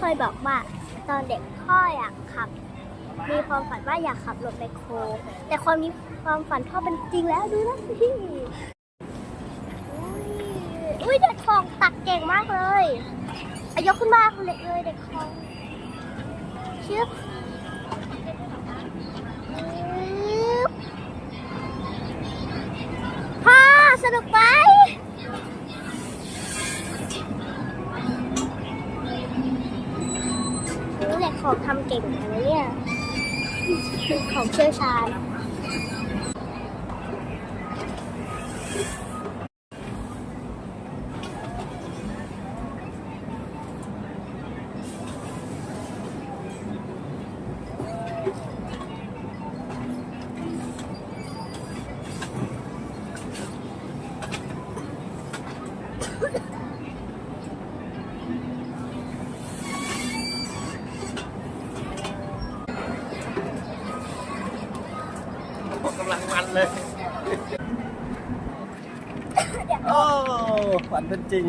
เคยบอกว่าตอนเด็กพ่ออยากขับ มีความฝันว่าอยากขับรถไมโคร แต่ความนี้ความฝันพ่อเป็นจริงแล้วดูนะสิอุ้ยอุ้ยเด็กของตักเก่งมากเลยอายกขึ้นมาเลยเลยเด็กของชึบชึบพ่อสนุกไหม ของทำเก่งนะเนี่ยของเชี่ยวชาญ กำลังมันเลย โอ้ฝันเป็นจริง